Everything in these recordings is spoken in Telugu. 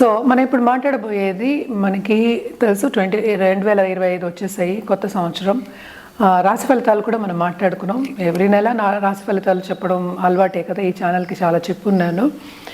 సో మనం ఇప్పుడు మాట్లాడబోయేది మనకి తెలుసు ట్వంటీ రెండు వేల ఇరవై ఐదు వచ్చేసాయి కొత్త సంవత్సరం. రాశి ఫలితాలు కూడా మనం మాట్లాడుకున్నాం. ఎవ్రీ నెల నా రాశి ఫలితాలు చెప్పడం అలవాటే కదా ఈ ఛానల్కి చాలా చెప్పున్నాను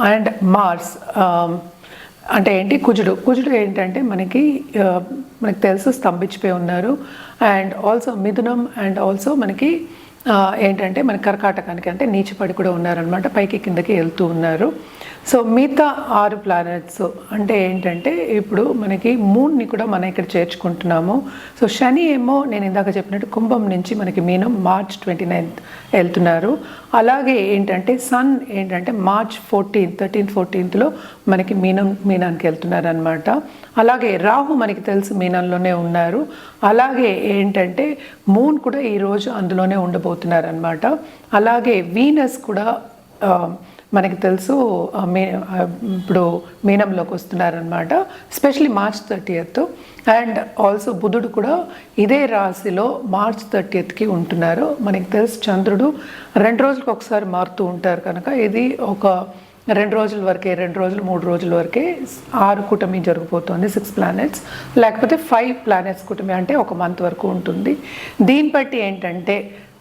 అండ్ మార్స్ అంటే ఏంటి? కుజుడు. కుజుడు ఏంటంటే మనకి మనకు తెలుసు స్తంభించిపోయి ఉన్నారు. అండ్ ఆల్సో మిథునం అండ్ ఆల్సో మనకి ఏంటంటే మన కర్కాటకానికి అంటే నీచిపడి కూడా ఉన్నారనమాట పైకి కిందకి వెళ్తూ ఉన్నారు. సో మిగతా ఆరు ప్లానెట్స్ అంటే ఏంటంటే ఇప్పుడు మనకి మూన్ని కూడా మనం ఇక్కడ చేర్చుకుంటున్నాము. సో శని ఏమో నేను ఇందాక చెప్పినట్టు కుంభం నుంచి మనకి మీనం మార్చ్ ట్వంటీ నైన్త్ వెళ్తున్నారు. అలాగే ఏంటంటే సన్ ఏంటంటే మార్చ్ ఫోర్టీన్త్ థర్టీన్త్ ఫోర్టీన్త్లో మనకి మీనం మీనానికి వెళ్తున్నారనమాట అలాగే రాహు మనకి తెలుసు మీనంలోనే ఉన్నారు. అలాగే ఏంటంటే మూన్ కూడా ఈరోజు అందులోనే ఉండబోతున్నారనమాట అలాగే వీనస్ కూడా మనకి తెలుసు మీ మే ఇప్పుడు మీనంలోకి వస్తున్నారనమాట specially March thirtieth and also బుధుడు కూడా ఇదే రాశిలో మార్చ్ థర్టీయత్కి ఉంటున్నారు. మనకి తెలుసు చంద్రుడు రెండు రోజులకు ఒకసారి మారుతూ ఉంటారు కనుక ఇది ఒక రెండు రోజుల వరకే రెండు రోజులు మూడు రోజుల వరకే ఆరు కూటమి జరిగిపోతుంది సిక్స్ ప్లానెట్స్ లేకపోతే ఫైవ్ ప్లానెట్స్ కూటమి అంటే ఒక మంత్ వరకు ఉంటుంది. దీన్ని బట్టి ఏంటంటే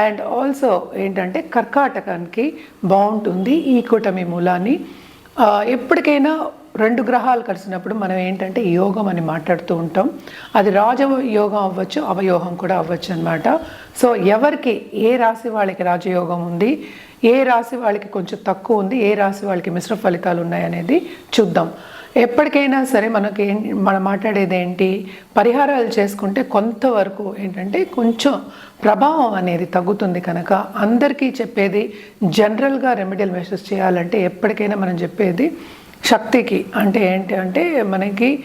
అండ్ ఆల్సో ఏంటంటే కర్కాటకానికి బాగుంటుంది ఈ కూటమి మూలాన్ని. ఎప్పటికైనా రెండు గ్రహాలు కలిసినప్పుడు మనం ఏంటంటే యోగం అని మాట్లాడుతూ ఉంటాం. అది రాజ యోగం అవ్వచ్చు అవయోగం కూడా అవ్వచ్చు అనమాట సో ఎవరికి ఏ రాశి వాళ్ళకి రాజయోగం ఉంది? ఏ రాశి వాళ్ళకి కొంచెం తక్కువ ఉంది ఏ రాశి వాళ్ళకి మిశ్ర ఫలితాలు ఉన్నాయనేది చూద్దాం. ఎప్పటికైనా సరే మనకి మనం మాట్లాడేది ఏంటి? పరిహారాలు చేసుకుంటే కొంతవరకు ఏంటంటే కొంచెం ప్రభావం అనేది తగ్గుతుంది కనుక అందరికీ చెప్పేది జనరల్గా రెమెడియల్ మెషర్స్ చేయాలంటే ఎప్పటికైనా మనం చెప్పేది శక్తికి అంటే ఏంటి అంటే మనకి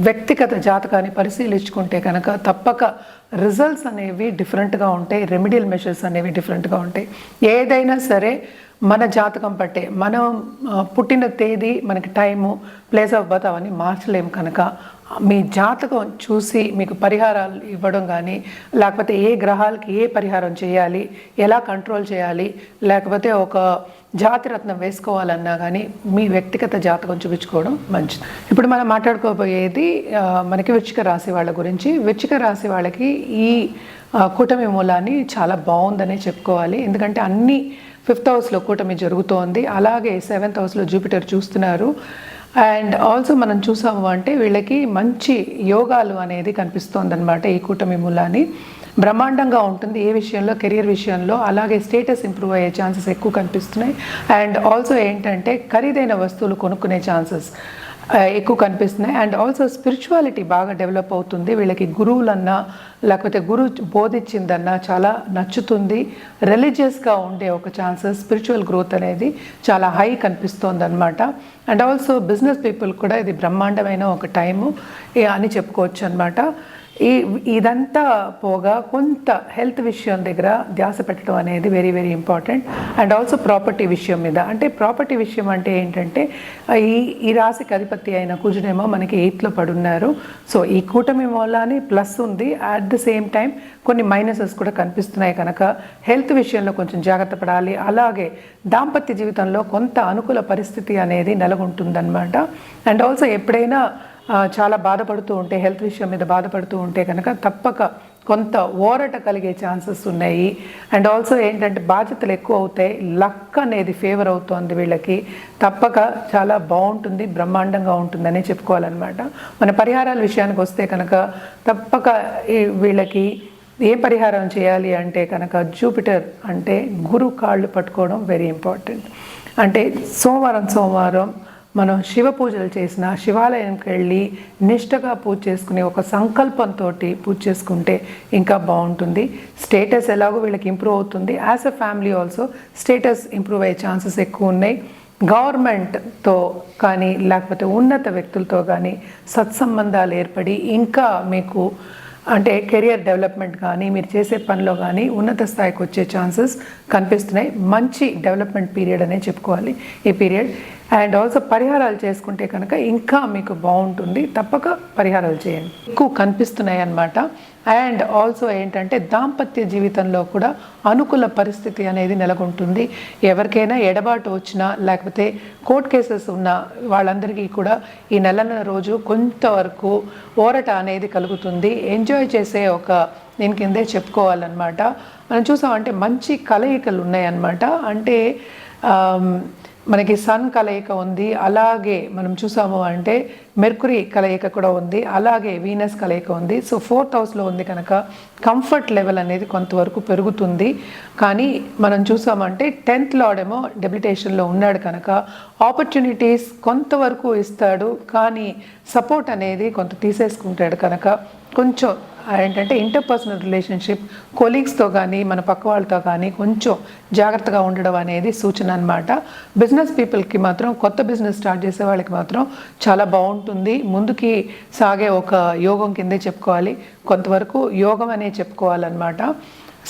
వ్యక్తిగత జాతకాన్ని పరిశీలించుకుంటే కనుక తప్పక రిజల్ట్స్ అనేవి డిఫరెంట్గా ఉంటాయి. రెమెడియల్ మెషర్స్ అనేవి డిఫరెంట్గా ఉంటాయి. ఏదైనా సరే మన జాతకం పట్టే మనం పుట్టిన తేదీ మనకి టైము ప్లేస్ ఆఫ్ బర్త్ అవన్నీ మార్చలేము కనుక మీ జాతకం చూసి మీకు పరిహారాలు ఇవ్వడం కానీ లేకపోతే ఏ గ్రహాలకి ఏ పరిహారం చేయాలి ఎలా కంట్రోల్ చేయాలి లేకపోతే ఒక జాతిరత్నం వేసుకోవాలన్నా కానీ మీ వ్యక్తిగత జాతకం చూపించుకోవడం మంచిది. ఇప్పుడు మనం మాట్లాడుకోబోయేది మనకి వృచ్చిక రాశి వాళ్ళ గురించి. వృచ్చిక రాశి వాళ్ళకి ఈ కూటమి మూలాన్ని చాలా బాగుందనే చెప్పుకోవాలి. ఎందుకంటే అన్ని ఫిఫ్త్ హౌస్లో కూటమి జరుగుతోంది. అలాగే సెవెంత్ హౌస్లో జూపిటర్ చూస్తున్నారు. అండ్ ఆల్సో మనం చూసాము అంటే వీళ్ళకి మంచి యోగాలు అనేది కనిపిస్తోంది అనమాట ఈ కూటమి మూలాన్ని. బ్రహ్మాండంగా ఉంటుంది ఏ విషయంలో కెరియర్ విషయంలో అలాగే స్టేటస్ ఇంప్రూవ్ అయ్యే ఛాన్సెస్ ఎక్కువ కనిపిస్తున్నాయి. అండ్ ఆల్సో ఏంటంటే ఖరీదైన వస్తువులు కొనుక్కునే ఛాన్సెస్. ఎక్కువ కనిపిస్తున్నాయి. అండ్ ఆల్సో స్పిరిచువాలిటీ బాగా డెవలప్ అవుతుంది. వీళ్ళకి గురువులన్నా లేకపోతే గురు బోధించిందన్నా చాలా నచ్చుతుంది. రిలీజియస్గా ఉండే ఒక ఛాన్సెస్ స్పిరిచువల్ గ్రోత్ అనేది చాలా హై కనిపిస్తోంది అనమాట అండ్ ఆల్సో బిజినెస్ పీపుల్ కూడా ఇది బ్రహ్మాండమైన ఒక టైము అని చెప్పుకోవచ్చు అనమాట ఈ ఇదంతా పోగా కొంత హెల్త్ విషయం దగ్గర ధ్యాస పెట్టడం అనేది very very important and also property విషయం మీద. అంటే ప్రాపర్టీ విషయం అంటే ఏంటంటే ఈ ఈ రాశికి అధిపతి అయిన కుజుడేమో మనకి ఎయిత్లో పడున్నారు. సో ఈ కూటమి మూలాన్ని ప్లస్ ఉంది. అట్ ద సేమ్ టైం కొన్ని మైనసెస్ కూడా కనిపిస్తున్నాయి కనుక హెల్త్ విషయంలో కొంచెం జాగ్రత్త పడాలి. అలాగే దాంపత్య జీవితంలో కొంత అనుకూల పరిస్థితి అనేది నెలకొంటుందన్నమాట. అండ్ ఆల్సో ఎప్పుడైనా చాలా బాధపడుతూ ఉంటే హెల్త్ విషయం మీద బాధపడుతూ ఉంటే కనుక తప్పక కొంత ఓరట కలిగే ఛాన్సెస్ ఉన్నాయి. అండ్ ఆల్సో ఏంటంటే బాధ్యతలు ఎక్కువ అవుతాయి. లక్ అనేది ఫేవర్ అవుతోంది వీళ్ళకి. తప్పక చాలా బాగుంటుంది బ్రహ్మాండంగా ఉంటుందని చెప్పుకోవాలన్నమాట. మన పరిహారాల విషయానికి వస్తే కనుక తప్పక వీళ్ళకి ఏ పరిహారం చేయాలి అంటే కనుక జూపిటర్ అంటే గురు కాళ్ళు పట్టుకోవడం వెరీ ఇంపార్టెంట్ అంటే సోమవారం సోమవారం మనం శివ పూజలు చేసిన శివాలయంకి వెళ్ళి నిష్టగా పూజ చేసుకునే ఒక సంకల్పంతో పూజ చేసుకుంటే ఇంకా బాగుంటుంది. స్టేటస్ ఎలాగో వీళ్ళకి ఇంప్రూవ్ అవుతుంది. As a family also status improve అయ్యే ఛాన్సెస్ ఎక్కువ ఉన్నాయి. గవర్నమెంట్తో కానీ లేకపోతే ఉన్నత వ్యక్తులతో కానీ సత్సంబంధాలు ఏర్పడి ఇంకా మీకు అంటే కెరియర్ డెవలప్మెంట్ కానీ మీరు చేసే పనిలో కానీ ఉన్నత స్థాయికి వచ్చే ఛాన్సెస్ కనిపిస్తున్నాయి. మంచి డెవలప్మెంట్ పీరియడ్ అనే చెప్పుకోవాలి. ఈ పీరియడ్ అండ్ ఆల్సో పరిహారాలు చేసుకుంటే కనుక ఇంకా మీకు బాగుంటుంది. తప్పక పరిహారాలు చేయండి. ఎక్కువ కనిపిస్తున్నాయి అన్నమాట అండ్ ఆల్సో ఏంటంటే దాంపత్య జీవితంలో కూడా అనుకూల పరిస్థితి అనేది నెలకొంటుంది. ఎవరికైనా ఎడబాటు వచ్చినా లేకపోతే కోర్ట్ కేసెస్ ఉన్న వాళ్ళందరికీ కూడా ఈ నెలల రోజు కొంతవరకు ఓరట అనేది కలుగుతుంది. ఎంజాయ్ చేసే ఒక నేను కిందే చెప్పుకోవాలన్నమాట. మనం చూసామంటే మంచి కలయికలు ఉన్నాయన్నమాట. అంటే మనకి సన్ కలయిక ఉంది అలాగే మనం చూసాము అంటే మెర్కురీ కలయిక కూడా ఉంది అలాగే వీనస్ కలయిక ఉంది. సో ఫోర్త్ హౌస్లో ఉంది కనుక కంఫర్ట్ లెవెల్ అనేది కొంతవరకు పెరుగుతుంది. కానీ మనం చూసామంటే టెన్త్ లాడేమో డెబిటేషన్లో ఉన్నాడు కనుక ఆపర్చునిటీస్ కొంతవరకు ఇస్తాడు కానీ సపోర్ట్ అనేది కొంత తీసేసుకుంటాడు కనుక కొంచెం ఏంటంటే ఇంటర్పర్సనల్ రిలేషన్షిప్ కొలీగ్స్తో కానీ మన పక్క వాళ్ళతో కానీ కొంచెం జాగ్రత్తగా ఉండడం అనేది సూచన అనమాట బిజినెస్ పీపుల్కి మాత్రం కొత్త బిజినెస్ స్టార్ట్ చేసే వాళ్ళకి మాత్రం చాలా బాగుంటుంది. ముందుకి సాగే ఒక యోగం కిందే చెప్పుకోవాలి. కొంతవరకు యోగం అనే చెప్పుకోవాలన్నమాట.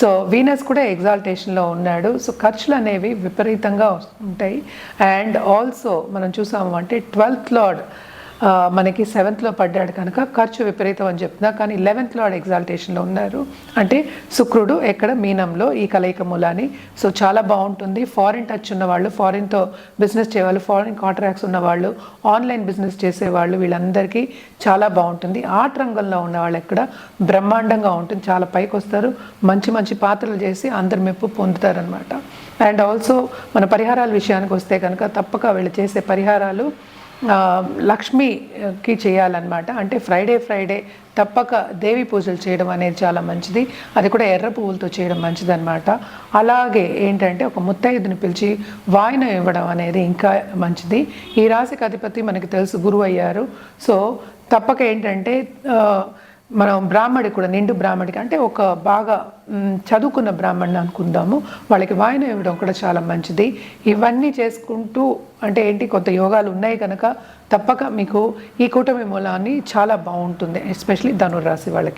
సో వీనస్ కూడా ఎగ్జాల్టేషన్లో ఉన్నాడు. సో ఖర్చులు అనేవి విపరీతంగా ఉంటాయి అండ్ ఆల్సో మనం చూసాము అంటే ట్వెల్త్ లార్డ్ మనకి సెవెంత్లో పడ్డాడు కనుక ఖర్చు విపరీతం అని చెప్తున్నా. కానీ లెవెన్త్ లార్డ్ ఎగ్జాల్టేషన్లో ఉన్నారు. అంటే శుక్రుడు ఎక్కడ? మీనంలో ఈ కలయిక మూలాని సో చాలా బాగుంటుంది. ఫారిన్ టచ్ ఉన్నవాళ్ళు ఫారిన్తో బిజినెస్ చేసేవాళ్ళు ఫారిన్ కాంట్రాక్ట్స్ ఉన్నవాళ్ళు ఆన్లైన్ బిజినెస్ చేసేవాళ్ళు వీళ్ళందరికీ చాలా బాగుంటుంది. ఆర్ట్ రంగంలో ఉన్న వాళ్ళు ఎక్కడ? బ్రహ్మాండంగా ఉంటుంది. చాలా పైకి వస్తారు. మంచి మంచి పాత్రలు చేసి అందరి మెప్పు పొందుతారనమాట అండ్ ఆల్సో మన పరిహారాల విషయానికి వస్తే కనుక తప్పక వీళ్ళు చేసే పరిహారాలు లక్ష్మికి చేయాలన్నమాట. అంటే ఫ్రైడే ఫ్రైడే తప్పక దేవి పూజలు చేయడం అనేది చాలా మంచిది. అది కూడా ఎర్ర పువ్వులతో చేయడం మంచిదన్నమాట. అలాగే ఏంటంటే ఒక ముత్తైదుని పిలిచి వాయినం ఇవ్వడం అనేది ఇంకా మంచిది. ఈ రాశికి అధిపతి మనకి తెలుసు గురువు అయ్యారు సో తప్పక ఏంటంటే మనం బ్రాహ్మడి కూడా నిండు బ్రాహ్మడికి అంటే ఒక బాగా చదువుకున్న బ్రాహ్మణ్ అనుకుందాము. వాళ్ళకి వాయన ఇవ్వడం కూడా చాలా మంచిది. ఇవన్నీ చేసుకుంటూ అంటే ఏంటి కొంత యోగాలు ఉన్నాయి కనుక తప్పక మీకు ఈ కూటమి మూలాన్ని చాలా బాగుంటుంది ఎస్పెషలీ ధనుర్రాశి వాళ్ళకి.